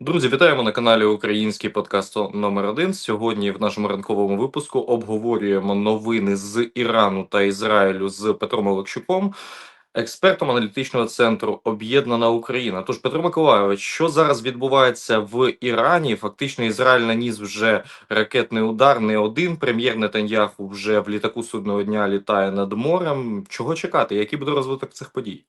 Друзі, вітаємо на каналі Український подкаст номер 1 Сьогодні в нашому ранковому випуску обговорюємо новини з Ірану та Ізраїлю з Петром Олексюком, експертом аналітичного центру Об'єднана Україна. Тож, Петро Миколайович, що зараз відбувається в Ірані? Фактично, Ізраїль наніс вже ракетний удар. Не один прем'єр Нетаньяху вже в літаку судного дня літає над морем. Чого чекати? Який буде розвиток цих подій?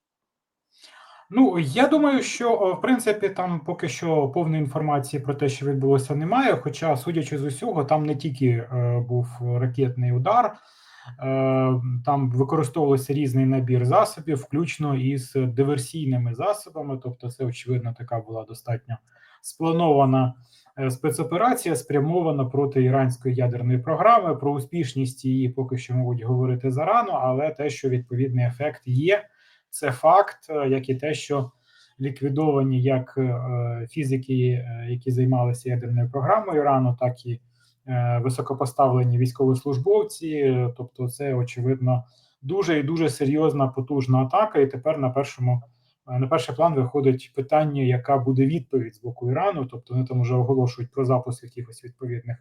Ну, я думаю, що в принципі там поки що повної інформації про те, що відбулося, немає. Хоча, судячи з усього, там не тільки е, був ракетний удар, е, там використовувався різний набір засобів, включно із диверсійними засобами. Тобто, це очевидно така була достатньо спланована е, спецоперація, спрямована проти іранської ядерної програми. Про успішність її поки що можуть говорити зарано, але те, що відповідний ефект є. Це факт, е, як і те, що ліквідовані як е, фізики, е, які займалися ядерною програмою Ірану, так і високопоставлені військовослужбовці. Тобто, це очевидно дуже і дуже серйозна потужна атака. І тепер на першому на перший план виходить питання, яка буде відповідь з боку Ірану. Тобто вони там вже оголошують про запуск якихось відповідних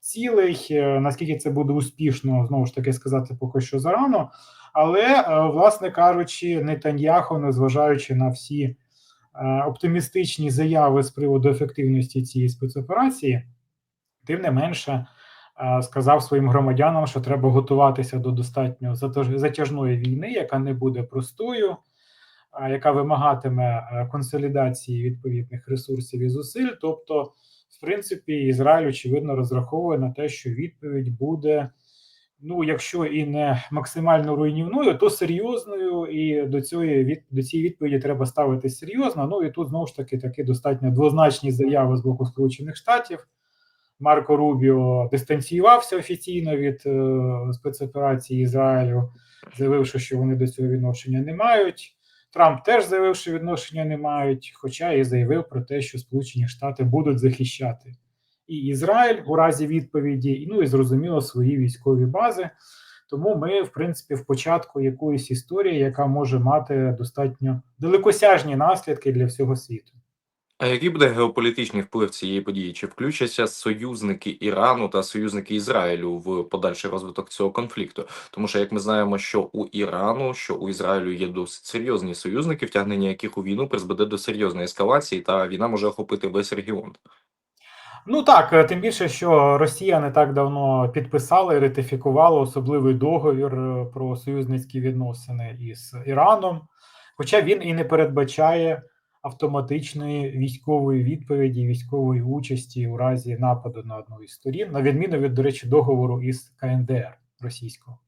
цілей. Наскільки це буде успішно, знову ж таки сказати поки що зарано. Але, е, власне кажучи, Нетаньяхо, незважаючи на всі е, оптимістичні заяви з приводу ефективності цієї спецоперації, тим не менше е, сказав своїм громадянам, що треба готуватися до достатньо затяжної війни, яка не буде простою, яка вимагатиме консолідації відповідних ресурсів і зусиль. Тобто, в принципі, Ізраїль очевидно розраховує на те, що відповідь буде ну, якщо і не максимально руйнівною, то серйозною, і до цієї від до цієї відповіді треба ставити серйозно. Ну і тут знову ж таки такі достатньо двозначні заяви з боку Сполучених Штатів. Марко Рубіо дистанціювався офіційно від е, спецоперації Ізраїлю, заявивши, що вони до цього відношення не мають. Трамп теж заявив, що відношення не мають, хоча і заявив про те, що Сполучені Штати будуть захищати і Ізраїль у разі відповіді, ну і зрозуміло свої військові бази. Тому ми, в принципі, в початку якоїсь історії, яка може мати достатньо далекосяжні наслідки для всього світу. А який буде геополітичний вплив цієї події? Чи включаться союзники Ірану та союзники Ізраїлю в подальший розвиток цього конфлікту? Тому що, як ми знаємо, що у Ірану, що у Ізраїлю є досить серйозні союзники, втягнення яких у війну призведе до серйозної ескалації, та війна може охопити весь регіон. Ну так, е, тим більше, що Росія не так давно підписала і ратифікувала особливий договір е, про союзницькі відносини із Іраном, хоча він і не передбачає автоматичної військової відповіді, військової участі у разі нападу на одну із сторін, на відміну від, до речі, договору із КНДР російського.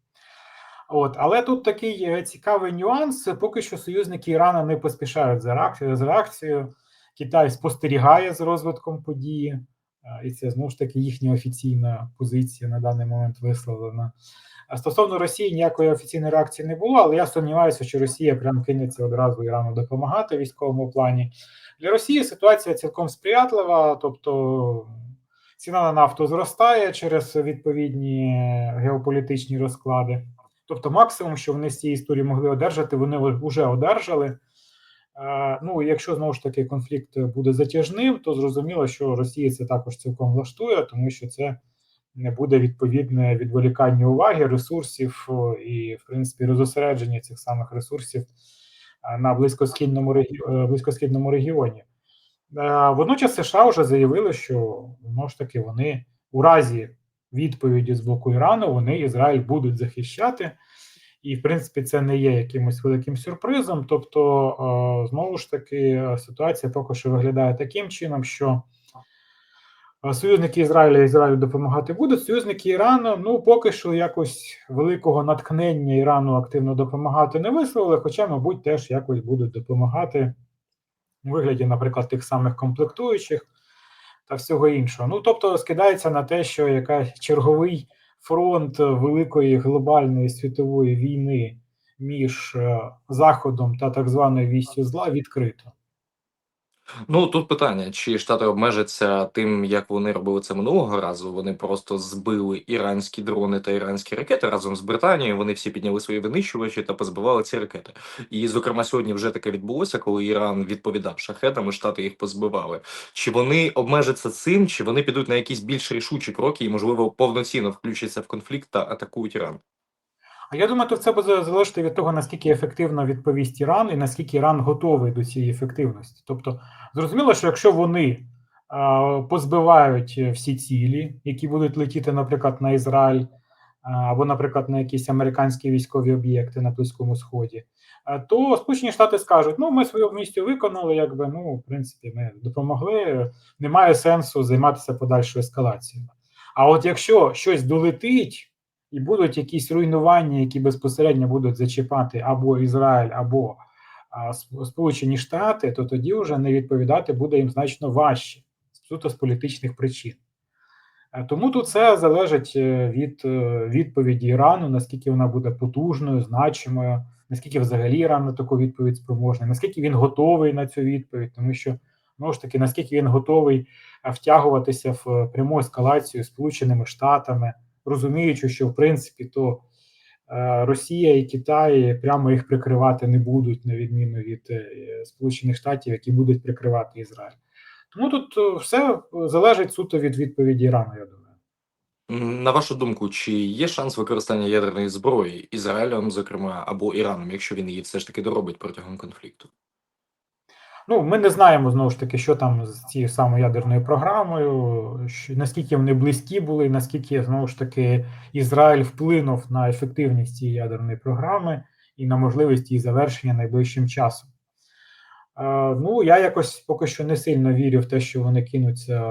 От, але тут такий е, цікавий нюанс. Поки що союзники Ірана не поспішають за реакцією. Китай спостерігає з розвитком події і це знову ж таки їхня офіційна позиція на даний момент висловлена. А стосовно Росії ніякої офіційної реакції не було, але я сумніваюся, що Росія прям кинеться одразу Ірану допомагати в військовому плані. Для Росії ситуація цілком сприятлива, тобто ціна на нафту зростає через відповідні геополітичні розклади. Тобто, максимум, що вони з цієї історії могли одержати, вони вже одержали. Ну, якщо знову ж таки конфлікт буде затяжним, то зрозуміло, що Росія це також цілком влаштує, тому що це не буде відповідне відволікання уваги, ресурсів і, в принципі, розосередження цих самих ресурсів на близькосхідному регіоні, близькосхідному регіоні. Водночас США вже заявили, що знову ж таки вони у разі відповіді з боку Ірану вони Ізраїль будуть захищати. І, в принципі, це не є якимось великим сюрпризом. Тобто, знову ж таки, ситуація поки що виглядає таким чином, що союзники Ізраїля Ізраїлю допомагати будуть. Союзники Ірану, ну поки що якось великого натхнення Ірану активно допомагати не висловили, хоча, мабуть, теж якось будуть допомагати у вигляді, наприклад, тих самих комплектуючих та всього іншого. Ну тобто, скидається на те, що якась черговий фронт великої глобальної світової війни між е, Заходом та так званою вістю зла відкрито. Ну тут питання: чи Штати обмежаться тим, як вони робили це минулого разу? Вони просто збили іранські дрони та іранські ракети разом з Британією. Вони всі підняли свої винищувачі та позбивали ці ракети. І, зокрема, сьогодні вже таке відбулося, коли Іран відповідав шахетами, Штати їх позбивали. Чи вони обмежаться цим, чи вони підуть на якісь більш рішучі кроки і, можливо, повноцінно включаться в конфлікт та атакують Іран? Я думаю, то це буде залежати від того, наскільки ефективно відповість Іран і наскільки Іран готовий до цієї ефективності. Тобто, зрозуміло, що якщо вони а, позбивають всі цілі, які будуть летіти, наприклад, на Ізраїль, або, наприклад, на якісь американські військові об'єкти на Близькому Сході, а, то Сполучені Штати скажуть: ну, ми свою місію виконали, якби ну, в принципі, ми допомогли. Немає сенсу займатися подальшою ескалацією. А от якщо щось долетить і будуть якісь руйнування, які безпосередньо будуть зачіпати або Ізраїль, або Сполучені Штати, то тоді вже не відповідати буде їм значно важче, суто з політичних причин. Е, тому тут це залежить е, від е, відповіді Ірану, наскільки вона буде потужною, значимою, наскільки взагалі Іран на таку відповідь спроможний, наскільки він готовий на цю відповідь, тому що знову ж таки, наскільки він готовий втягуватися в пряму ескалацію Сполученими Штатами розуміючи, що в принципі то е, Росія і Китай прямо їх прикривати не будуть, на відміну від е, Сполучених Штатів, які будуть прикривати Ізраїль. Тому тут е, все залежить суто від відповіді Ірану, я думаю. На вашу думку, чи є шанс використання ядерної зброї Ізраїлем, зокрема, або Іраном, якщо він її все ж таки доробить протягом конфлікту? Ну, ми не знаємо знову ж таки, що там з цією самою ядерною програмою, що, наскільки вони близькі були, наскільки знову ж таки Ізраїль вплинув на ефективність цієї ядерної програми і на можливість її завершення найближчим часом. Е, ну, я якось поки що не сильно вірю в те, що вони кинуться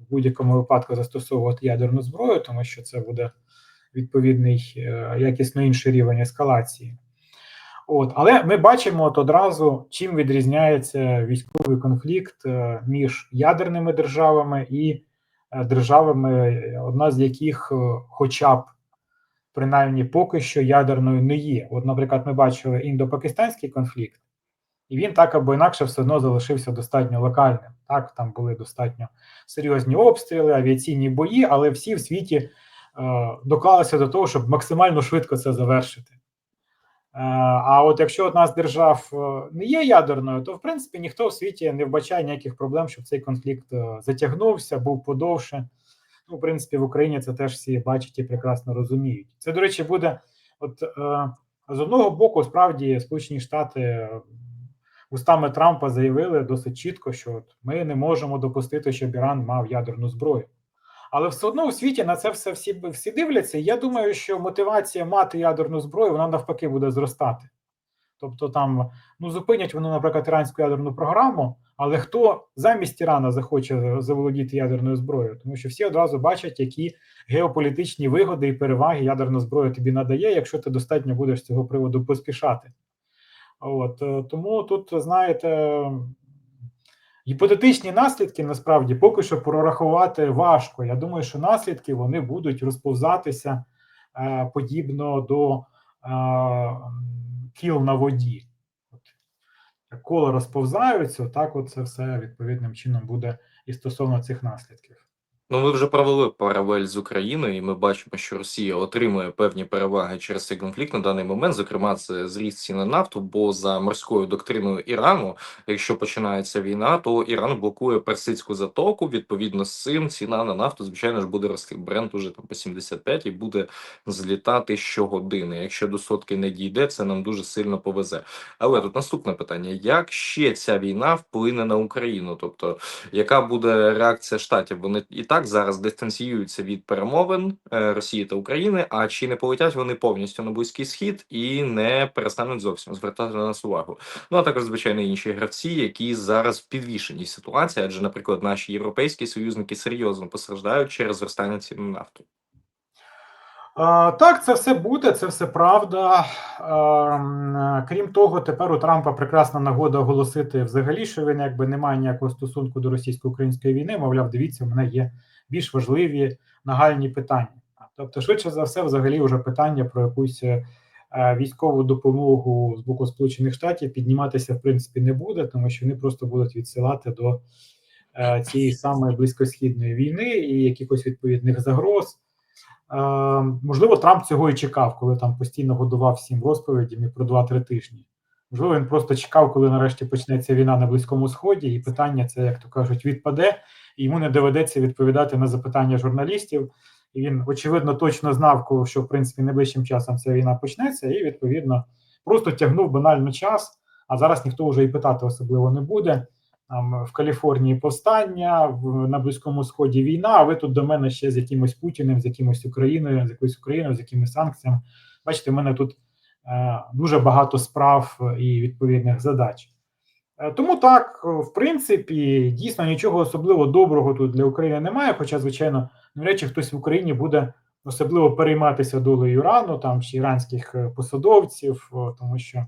в будь-якому випадку застосовувати ядерну зброю, тому що це буде відповідний е, якісно інший рівень ескалації. От, Але ми бачимо от одразу, чим відрізняється військовий конфлікт е, між ядерними державами і е, державами, одна з яких, е, хоча б принаймні поки що ядерною не є. От, наприклад, ми бачили індо-пакистанський конфлікт, і він так або інакше все одно залишився достатньо локальним. Так, там були достатньо серйозні обстріли, авіаційні бої, але всі в світі е, доклалися до того, щоб максимально швидко це завершити. Е, а от якщо одна з держав е, не є ядерною, то в принципі ніхто в світі не вбачає ніяких проблем, щоб цей конфлікт е, затягнувся, був подовше. Ну, в принципі, в Україні це теж всі бачать і прекрасно розуміють. Це, до речі, буде от з одного боку, справді, Сполучені Штати устами Трампа заявили досить чітко, що от ми не можемо допустити, щоб Іран мав ядерну зброю. Але все одно у світі на це все всі всі дивляться. я думаю, що мотивація мати ядерну зброю вона навпаки буде зростати. Тобто, там ну зупинять вони, наприклад, іранську ядерну програму, але хто замість Ірана захоче заволодіти ядерною зброєю, тому що всі одразу бачать, які геополітичні вигоди і переваги ядерна зброя тобі надає, якщо ти достатньо будеш з цього приводу поспішати. От е, тому тут знаєте, Гіпотетичні наслідки насправді поки що прорахувати важко. Я думаю, що наслідки вони будуть розповзатися е, подібно до е, кіл на воді. От, Як коло розповзаються, так от це все відповідним чином буде і стосовно цих наслідків. Ну, ми вже провели паралель з Україною, і ми бачимо, що Росія отримує певні переваги через цей конфлікт на даний момент. Зокрема, це зріст ціни на нафту. Бо за морською доктриною Ірану, якщо починається війна, то Іран блокує персидську затоку. Відповідно з цим ціна на нафту, звичайно ж, буде рости. Бренд уже там по 75 і буде злітати щогодини. Якщо до сотки не дійде, це нам дуже сильно повезе. Але тут наступне питання: як ще ця війна вплине на Україну? Тобто, яка буде реакція штатів? Вони і так так зараз дистанціюються від перемовин е, Росії та України. А чи не полетять вони повністю на близький схід і не перестануть зовсім звертати на нас увагу? Ну а також звичайно інші гравці, які зараз в підвішеній ситуації, адже, наприклад, наші європейські союзники серйозно постраждають через зростання цін на нафту. Так, це все буде, це все правда. Крім того, тепер у Трампа прекрасна нагода оголосити взагалі, що він якби не має ніякого стосунку до російсько-української війни. Мовляв, дивіться, в мене є більш важливі нагальні питання. Тобто, швидше за все, взагалі, вже питання про якусь е, військову допомогу з боку Сполучених Штатів підніматися в принципі не буде, тому що вони просто будуть відсилати до е, цієї самої близькосхідної війни і якихось відповідних загроз. Е, можливо, Трамп цього і чекав, коли там постійно годував всім розповідями про 2-3 тижні. Можливо, він просто чекав, коли нарешті почнеться війна на Близькому Сході, і питання це, як то кажуть, відпаде, і йому не доведеться відповідати на запитання журналістів. І він, очевидно, точно знав, що в принципі найближчим часом ця війна почнеться, і відповідно просто тягнув банально час. А зараз ніхто вже і питати особливо не буде. Там в Каліфорнії повстання, в, на Близькому Сході війна. А ви тут до мене ще з якимось Путіним, з якимось Україною, з якоюсь Україною, з якимись санкціями. Бачите, в мене тут е, дуже багато справ і відповідних задач. Е, Тому так, в принципі, дійсно нічого особливо доброго тут для України немає. Хоча, звичайно, навряд чи хтось в Україні буде особливо перейматися долею Ірану там чи іранських посадовців, тому що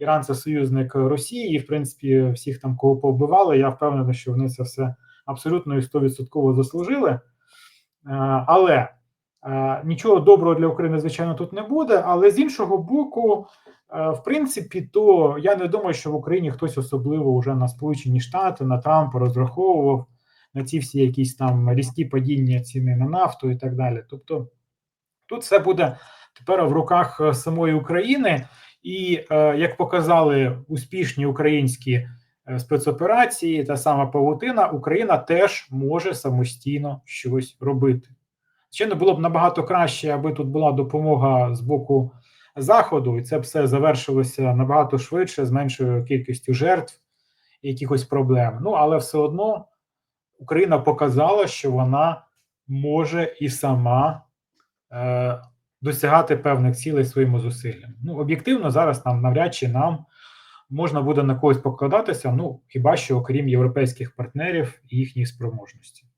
Іран це союзник Росії, і в принципі всіх там кого повбивали. Я впевнений, що вони це все абсолютно і 100% заслужили. Е, Але е, нічого доброго для України, звичайно, тут не буде. Але з іншого боку, е, в принципі, то я не думаю, що в Україні хтось особливо вже на Сполучені Штати, на Трампа розраховував на ці всі якісь там різкі падіння ціни на нафту і так далі. Тобто тут все буде тепер в руках самої України, і е, як показали успішні українські е, спецоперації, та сама павутина, Україна теж може самостійно щось робити. Звичайно, було б набагато краще, аби тут була допомога з боку Заходу, і це б все завершилося набагато швидше, з меншою кількістю жертв і якихось проблем. Ну, але все одно Україна показала, що вона може і сама е, досягати певних цілей своїми зусиллями. Ну, об'єктивно, зараз нам навряд чи нам можна буде на когось покладатися, ну хіба що окрім європейських партнерів і їхніх спроможностей.